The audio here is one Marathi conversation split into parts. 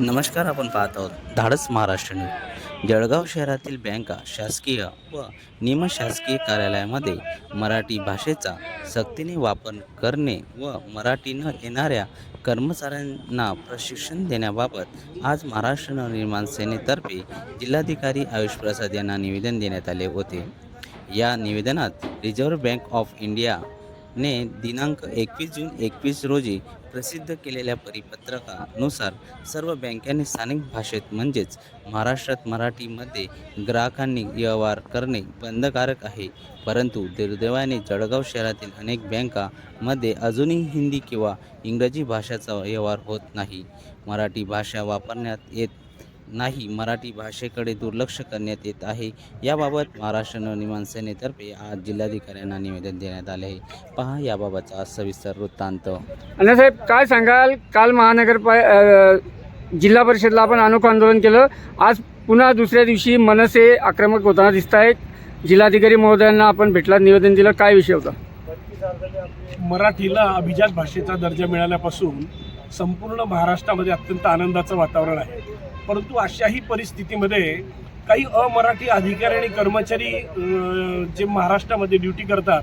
नमस्कार आपण पाहत आहोत धाडस महाराष्ट्र न्यूज. जळगाव शहरातील बँका शासकीय व निमशासकीय कार्यालयामध्ये मराठी भाषेचा सक्तीने वापर करणे व मराठी न येणाऱ्या कर्मचाऱ्यांना प्रशिक्षण देण्याबाबत आज महाराष्ट्र नवनिर्माण सेनेतर्फे जिल्हाधिकारी आयुष प्रसाद यांना निवेदन देण्यात आले होते. या निवेदनात रिझर्व्ह बँक ऑफ इंडिया ने दिनांक एकवीस जून एकवीस रोजी प्रसिद्ध केलेल्या परिपत्रकानुसार सर्व बँकांनी स्थानिक भाषेत म्हणजेच महाराष्ट्रात मराठीमध्ये ग्राहकांनी व्यवहार करणे बंधकारक आहे. परंतु दुर्दैवाने जळगाव शहरातील अनेक बँकामध्ये अजूनही हिंदी किंवा इंग्रजी भाषेचा व्यवहार होत नाही. मराठी भाषा वापरण्यात येत नाही मराठी भाषेकडे दुर्लक्ष करण्यात येत आहे. याबाबत महाराष्ट्र नवनिर्माण सेनेतर्फे आज जिल्हाधिकाऱ्यांना निवेदन देण्यात आले आहे. पहा याबाबतचा सविस्तर वृत्तांत. अण्णासाहेब काय सांगाल? काल महानगरपा जिल्हा परिषदला आपण अनोखं आंदोलन केलं. आज पुन्हा दुसऱ्या दिवशी मनसे आक्रमक होताना दिसत आहेत. जिल्हाधिकारी महोदयांना आपण भेटला निवेदन दिलं. काय विषय होता? मराठीला अभिजात भाषेचा दर्जा मिळाल्यापासून संपूर्ण महाराष्ट्रामध्ये अत्यंत आनंदाचं वातावरण आहे. परंतु अशाही परिस्थितीमध्ये काही अमराठी अधिकारी आणि कर्मचारी जे महाराष्ट्रामध्ये ड्युटी करतात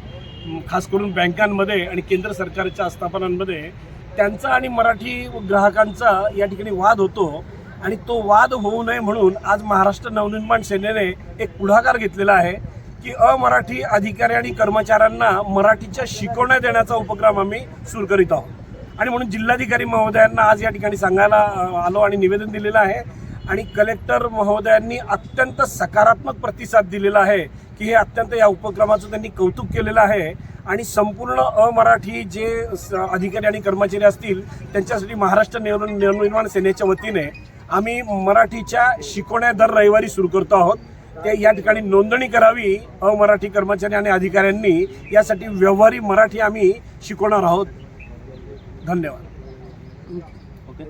खास करून बँकांमध्ये आणि केंद्र सरकारच्या आस्थापनांमध्ये त्यांचा आणि मराठी ग्राहकांचा या ठिकाणी वाद होतो आणि तो वाद होऊ नये म्हणून आज महाराष्ट्र नवनिर्माण सेनेने एक पुढाकार घेतलेला आहे की अमराठी अधिकारी आणि कर्मचाऱ्यांना मराठीच्या शिकवण्या देण्याचा उपक्रम आम्ही सुरू करीत आहोत. आणि म्हणून जिल्हाधिकारी महोदयांना आज या ठिकाणी सांगायला आलो आणि निवेदन दिलेलं आहे. आणि कलेक्टर महोदयांनी अत्यंत सकारात्मक प्रतिसाद दिलेला आहे की हे अत्यंत या उपक्रमाचं त्यांनी कौतुक केलेलं आहे. आणि संपूर्ण अमराठी जे स- अधिकारी आणि कर्मचारी असतील त्यांच्यासाठी महाराष्ट्र निर नवनिर्माण सेनेच्या वतीने आम्ही मराठीच्या शिकवण्या दर रविवारी सुरू करतो आहोत. ते या ठिकाणी नोंदणी करावी अमराठी कर्मचारी आणि अधिकाऱ्यांनी. यासाठी व्यवहारी मराठी आम्ही शिकवणार आहोत. धन्यवाद. ओके.